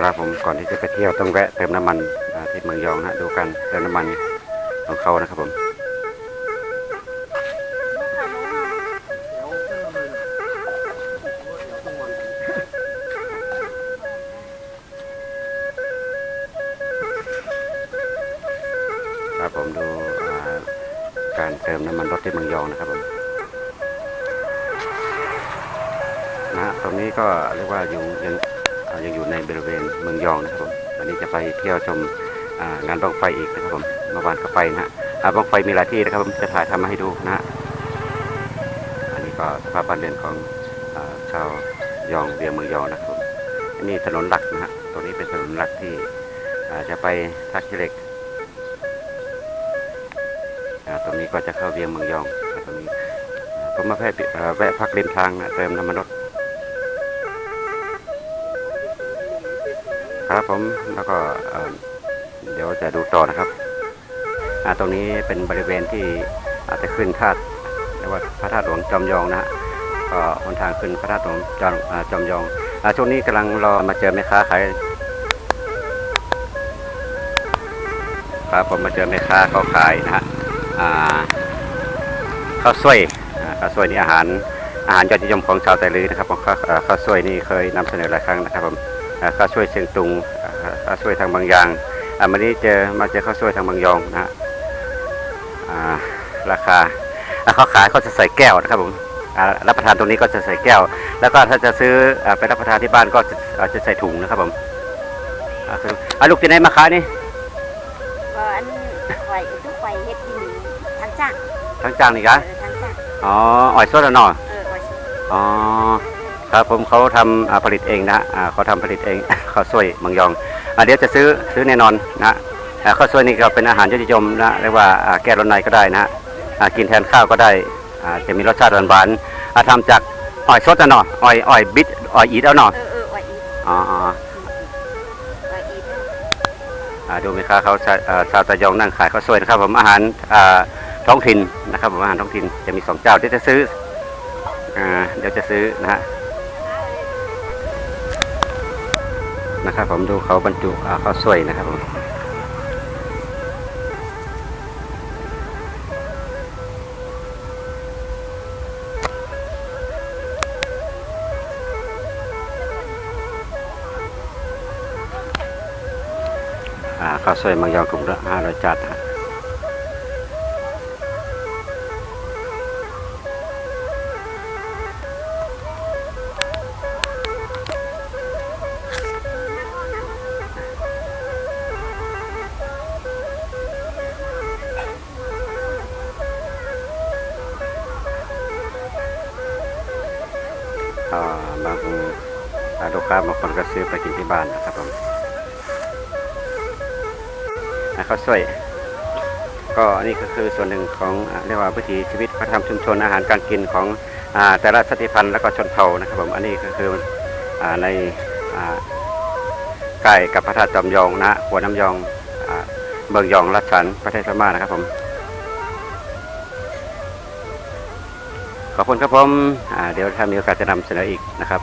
ครับผมก่อนที่จะไปเที่ยวต้องแวะเติมน้ำมันที่เมืองยองนะดูกันเติมน้ำมันของเขานะครับผมครับผมดูการเติมน้ำมันรถที่เมืองยองนะครับผมนะฮะตรงนี้ก็เรียกว่าอยู่ยัง ยังอยู่ในบริเวณเมืองยองนะครับผมวันนี้จะไปเที่ยวชมงานบังไฟอีกนะครับผมเมื่อวานก็ไปนะฮะอ่าบังไฟมีหลายที่นะครับผมจะถ่ายทำมาให้ดูนะฮะอันนี้ก็สภาพบ้านเรือนของอชาวยองเวียงเมืองยองนะครับผมอันนี้ถนนหลักนะฮะตรงนี้เป็นถนนหลักที่อาจะไปทักเล็กตรงนี้ก็จะเข้าเวียงเมืองยองตรงนี้ผมมาแวะแวะพักริมทางนะเติมน้ำมันรถ ครับผมแล้วก็เดี๋ยวจะดูต่อนะครับตรงนี้เป็นบริเวณที่อาจจะขึ้นธาตุเรียกว่าพระธาตุหลวงจอมยองนะฮะก็หนทางขึ้นพระธาตุหลวงจอมจอมยองอช่วงนี้กำลังรอมาเจอแม่ค้าขายครับผมมาเจอแม่ค้าเขาขายนะฮะข้าวสวยข้าวสวยนี่อาหารอาหารยอดนิยมของชาวไทลือนะครับผมข้าวเอ่อข้าวสวยนี่เคยนำเสนอหลายครั้งนะครับผม ข้าวสวยเชียงตุงอ่าข้าวสวยทางบางยางอ่าวันนี้เจอมาเจอข้าวสวยทางบางยองนะฮะอ่าราคาอ่าเขาขายเขาจะใส่แก้วนะครับผมอ่ารับประทานตรงนี้ก็จะใส่แก้ว แล้วก็ถ้าจะซื้ออ่าไปรับประทานที่บ้านก็จะอ่าจะใส่ถุงนะครับผมอ่าคืออ่าลูกที่ไหนมาขายนี่ก็อันข่อยทุกข่อยเฮ็ดที่นี่ทางจ้างทั้งจางนี่กะเออทางจ้างอ๋ออ่อยสดแล้วเนาะเออข่อยสิอ๋อ ครับผมเขาทำอ่าผลิตเองนะฮะอ่าเขาทำผลิตเองข้าวสวยเมังยองอ่าเดี๋ยวจะซื้อซื้อแน่นอนนะอ่าข้าวสวยนี่ก็เป็นอาหารยอดนิยมนะเรียกว่าอ่าแก้ร้อนในก็ได้นะฮะอ่ากินแทนข้าวก็ได้อ่าจะมีรสชาติหวานๆอ่าทำจากอ้อยสดนะเนาะอ้อยอ้อยบิดอ้อยอีดเอาเนาะเออเออข่อยอีกอ๋ออ๋อข่อยอีกเนาะอ่าดูไหมครับเขาชาอ่าชาวตะยองนั่งขายข้าวสวยนะครับผมอาหารอ่าท้องถิ่นนะครับผมอาหารท้องถิ่นจะมีสองเจ้าที่จะซื้ออ่าเดี๋ยวจะซื้อนะฮะ นะครับ ผมดูเขาบรรจุข้าวสวยนะครับผมข้าวสวยมังยองกลุ่มละห้าร้อยจานนะฮะ บางอ่าลูกค้าบางคนก็ซื้อไปกินที่บ้านนะครับผมอ่าข้าวสวย ก็นี่ก็คือส่วนหนึ่งของเรียกว่าวิถีชีวิตวัฒนธรรมชุมชนอาหารการกินของอแต่ละชาติพันธุ์และก็ชนเผ่านะครับผมอันนี้ก็คืออในอ่าใกล้กับพระธาตุจอมยองนะหัวน้ำยองอเมืองยองรัชฉันประเทศพม่านะครับผม ขอบคุณครับผมเดี๋ยวถ้ามีโอกาสจะนำเสนออีกนะครับ